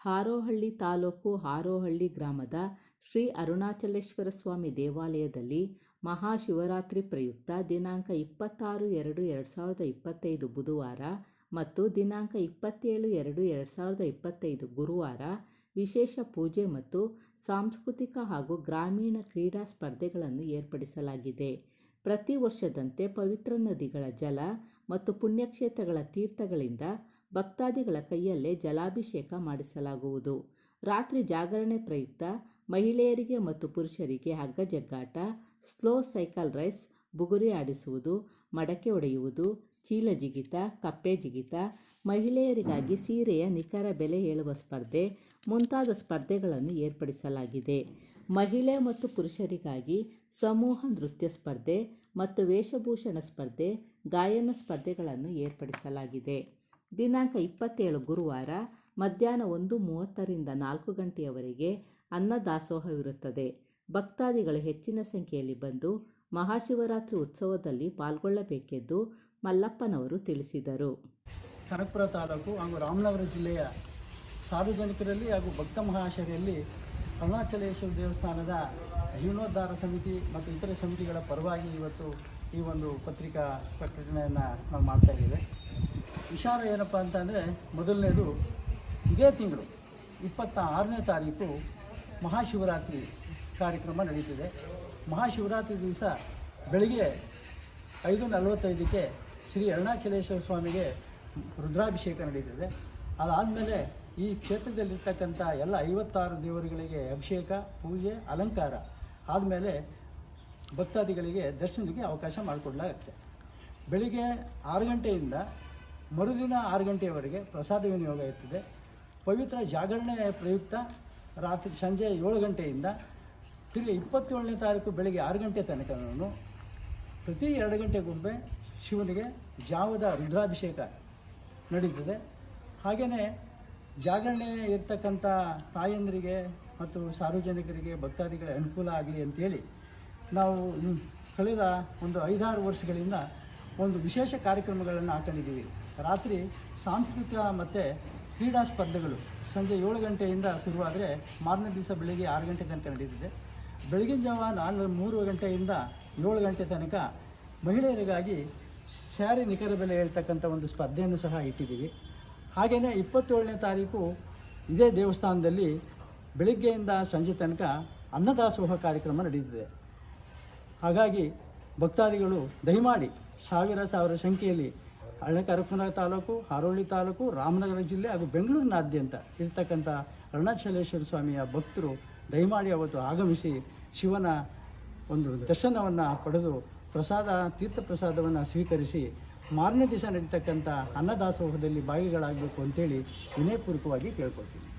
ಹಾರೋಹಳ್ಳಿ ತಾಲೂಕು ಹಾರೋಹಳ್ಳಿ ಗ್ರಾಮದ ಶ್ರೀ ಅರುಣಾಚಲೇಶ್ವರ ಸ್ವಾಮಿ ದೇವಾಲಯದಲ್ಲಿ ಮಹಾಶಿವರಾತ್ರಿ ಪ್ರಯುಕ್ತ ದಿನಾಂಕ ಇಪ್ಪತ್ತಾರು ಎರಡು ಎರಡು ಸಾವಿರದ ಇಪ್ಪತ್ತೈದು ಬುಧವಾರ ಮತ್ತು ದಿನಾಂಕ ಇಪ್ಪತ್ತೇಳು ಎರಡು ಎರಡು ಸಾವಿರದ ಇಪ್ಪತ್ತೈದು ಗುರುವಾರ ವಿಶೇಷ ಪೂಜೆ ಮತ್ತು ಸಾಂಸ್ಕೃತಿಕ ಹಾಗೂ ಗ್ರಾಮೀಣ ಕ್ರೀಡಾ ಸ್ಪರ್ಧೆಗಳನ್ನು ಏರ್ಪಡಿಸಲಾಗಿದೆ. ಪ್ರತಿ ವರ್ಷದಂತೆ ಪವಿತ್ರ ನದಿಗಳ ಜಲ ಮತ್ತು ಪುಣ್ಯಕ್ಷೇತ್ರಗಳ ತೀರ್ಥಗಳಿಂದ ಭಕ್ತಾದಿಗಳ ಕೈಯಲ್ಲೇ ಜಲಾಭಿಷೇಕ ಮಾಡಿಸಲಾಗುವುದು. ರಾತ್ರಿ ಜಾಗರಣೆ ಪ್ರಯುಕ್ತ ಮಹಿಳೆಯರಿಗೆ ಮತ್ತು ಪುರುಷರಿಗೆ ಹಗ್ಗ ಜಗ್ಗಾಟ, ಸ್ಲೋ ಸೈಕಲ್ ರೈಸ್, ಬುಗುರಿ ಆಡಿಸುವುದು, ಮಡಕೆ ಒಡೆಯುವುದು, ಚೀಲ ಜಿಗಿತ, ಕಪ್ಪೆ ಜಿಗಿತ, ಮಹಿಳೆಯರಿಗಾಗಿ ಸೀರೆಯ ನಿಖರ ಬೆಲೆ ಹೇಳುವ ಸ್ಪರ್ಧೆ, ಮುಂತಾದ ಸ್ಪರ್ಧೆಗಳನ್ನು ಏರ್ಪಡಿಸಲಾಗಿದೆ. ಮಹಿಳೆ ಮತ್ತು ಪುರುಷರಿಗಾಗಿ ಸಮೂಹ ನೃತ್ಯ ಸ್ಪರ್ಧೆ ಮತ್ತು ವೇಷಭೂಷಣ ಸ್ಪರ್ಧೆ, ಗಾಯನ ಸ್ಪರ್ಧೆಗಳನ್ನು ಏರ್ಪಡಿಸಲಾಗಿದೆ. ದಿನಾಂಕ ಇಪ್ಪತ್ತೇಳು ಗುರುವಾರ ಮಧ್ಯಾಹ್ನ ಒಂದು ಮೂವತ್ತರಿಂದ ನಾಲ್ಕು ಗಂಟೆಯವರೆಗೆ ಅನ್ನದಾಸೋಹವಿರುತ್ತದೆ ಭಕ್ತಾದಿಗಳು ಹೆಚ್ಚಿನ ಸಂಖ್ಯೆಯಲ್ಲಿ ಬಂದು ಮಹಾಶಿವರಾತ್ರಿ ಉತ್ಸವದಲ್ಲಿ ಪಾಲ್ಗೊಳ್ಳಬೇಕೆಂದು ಮಲ್ಲಪ್ಪನವರು ತಿಳಿಸಿದರು. ಕನಕಪುರ ತಾಲೂಕು ಹಾಗೂ ರಾಮನಗರ ಜಿಲ್ಲೆಯ ಸಾರ್ವಜನಿಕರಲ್ಲಿ ಹಾಗೂ ಭಕ್ತ ಮಹಾಶಯರಲ್ಲಿ ಅರುಣಾಚಲೇಶ್ವರ ದೇವಸ್ಥಾನದ ಜೀರ್ಣೋದ್ಧಾರ ಸಮಿತಿ ಮತ್ತು ಇತರೆ ಸಮಿತಿಗಳ ಪರವಾಗಿ ಇವತ್ತು ಈ ಒಂದು ಪತ್ರಿಕಾ ಪ್ರಕಟಣೆಯನ್ನು ನಾವು ಮಾಡ್ತಾ ಇದ್ದೇವೆ. ವಿಚಾರ ಏನಪ್ಪ ಅಂತಂದರೆ ಮೊದಲನೇದು ಇದೇ ತಿಂಗಳು ಇಪ್ಪತ್ತ ಆರನೇ ತಾರೀಕು ಮಹಾಶಿವರಾತ್ರಿ ಕಾರ್ಯಕ್ರಮ ನಡೀತಿದೆ. ಮಹಾಶಿವರಾತ್ರಿ ದಿವಸ ಬೆಳಿಗ್ಗೆ ಐದು ನಲವತ್ತೈದಕ್ಕೆ ಶ್ರೀ ಅರುಣಾಚಲೇಶ್ವರ ಸ್ವಾಮಿಗೆ ರುದ್ರಾಭಿಷೇಕ ನಡೀತಿದೆ. ಅದಾದಮೇಲೆ ಈ ಕ್ಷೇತ್ರದಲ್ಲಿರ್ತಕ್ಕಂಥ ಎಲ್ಲ ಐವತ್ತಾರು ದೇವರುಗಳಿಗೆ ಅಭಿಷೇಕ, ಪೂಜೆ, ಅಲಂಕಾರ ಆದಮೇಲೆ ಭಕ್ತಾದಿಗಳಿಗೆ ದರ್ಶನಕ್ಕೆ ಅವಕಾಶ ಮಾಡಿಕೊಡ್ಲಾಗುತ್ತೆ. ಬೆಳಿಗ್ಗೆ ಆರು ಗಂಟೆಯಿಂದ ಮರುದಿನ ಆರು ಗಂಟೆಯವರೆಗೆ ಪ್ರಸಾದ ವಿನಿಯೋಗ ಇರ್ತದೆ. ಪವಿತ್ರ ಜಾಗರಣೆ ಪ್ರಯುಕ್ತ ರಾತ್ರಿ ಸಂಜೆ ಏಳು ಗಂಟೆಯಿಂದ ತಿರುಗಿ ಇಪ್ಪತ್ತೇಳನೇ ತಾರೀಕು ಬೆಳಗ್ಗೆ ಆರು ಗಂಟೆ ತನಕನೂ ಪ್ರತಿ ಎರಡು ಗಂಟೆಗೊಮ್ಮೆ ಶಿವನಿಗೆ ಜಾವದ ರುದ್ರಾಭಿಷೇಕ ನಡೀತದೆ. ಹಾಗೆಯೇ ಜಾಗರಣೆ ಇರ್ತಕ್ಕಂಥ ತಾಯಂದರಿಗೆ ಮತ್ತು ಸಾರ್ವಜನಿಕರಿಗೆ ಭಕ್ತಾದಿಗಳ ಅನುಕೂಲ ಆಗಲಿ ಅಂತೇಳಿ ನಾವು ಕಳೆದ ಒಂದು ಐದಾರು ವರ್ಷಗಳಿಂದ ಒಂದು ವಿಶೇಷ ಕಾರ್ಯಕ್ರಮಗಳನ್ನು ಹಾಕೊಂಡಿದ್ದೀವಿ ರಾತ್ರಿ ಸಾಂಸ್ಕೃತಿಕ ಮತ್ತು ಕ್ರೀಡಾ ಸ್ಪರ್ಧೆಗಳು ಸಂಜೆ ಏಳು ಗಂಟೆಯಿಂದ ಶುರುವಾದರೆ ಮಾರನೇ ದಿವಸ ಬೆಳಿಗ್ಗೆ ಆರು ಗಂಟೆ ತನಕ ನಡೀತಿದೆ ಬೆಳಗಿನ ಜಾವ ನಾಲ್ಕು, ಮೂರು ಗಂಟೆಯಿಂದ ಏಳು ಗಂಟೆ ತನಕ ಮಹಿಳೆಯರಿಗಾಗಿ ಸ್ಯಾರಿ ನಿಖರ ಬೆಲೆ ಹೇಳ್ತಕ್ಕಂಥ ಒಂದು ಸ್ಪರ್ಧೆಯನ್ನು ಸಹ ಇಟ್ಟಿದ್ದೀವಿ. ಹಾಗೆಯೇ ಇಪ್ಪತ್ತೇಳನೇ ತಾರೀಕು ಇದೇ ದೇವಸ್ಥಾನದಲ್ಲಿ ಬೆಳಿಗ್ಗೆಯಿಂದ ಸಂಜೆ ತನಕ ಅನ್ನದಾಸೋಹ ಕಾರ್ಯಕ್ರಮ ನಡೆಯುತ್ತಿದೆ ಹಾಗಾಗಿ ಭಕ್ತಾದಿಗಳು ದಯಮಾಡಿ ಸಾವಿರ ಸಾವಿರ ಸಂಖ್ಯೆಯಲ್ಲಿ ಹಳೆ ಕರಪುರ ತಾಲೂಕು, ಹಾರೋಳಿ ತಾಲೂಕು, ರಾಮನಗರ ಜಿಲ್ಲೆ ಹಾಗೂ ಬೆಂಗಳೂರಿನಾದ್ಯಂತ ಇರ್ತಕ್ಕಂಥ ಅರುಣಾಚಲೇಶ್ವರ ಸ್ವಾಮಿಯ ಭಕ್ತರು ದಯಮಾಡಿ ಅವತ್ತು ಆಗಮಿಸಿ ಶಿವನ ಒಂದು ದರ್ಶನವನ್ನು ಪಡೆದು ಪ್ರಸಾದ ತೀರ್ಥ ಪ್ರಸಾದವನ್ನು ಸ್ವೀಕರಿಸಿ ಮಾರನೇ ದಿವಸ ನಡೀತಕ್ಕಂಥ ಅನ್ನದಾಸೋಹದಲ್ಲಿ ಭಾಗಿಗಳಾಗಬೇಕು ಅಂತೇಳಿ ವಿನಯಪೂರ್ವಕವಾಗಿ ಕೇಳ್ಕೊಳ್ತೀನಿ.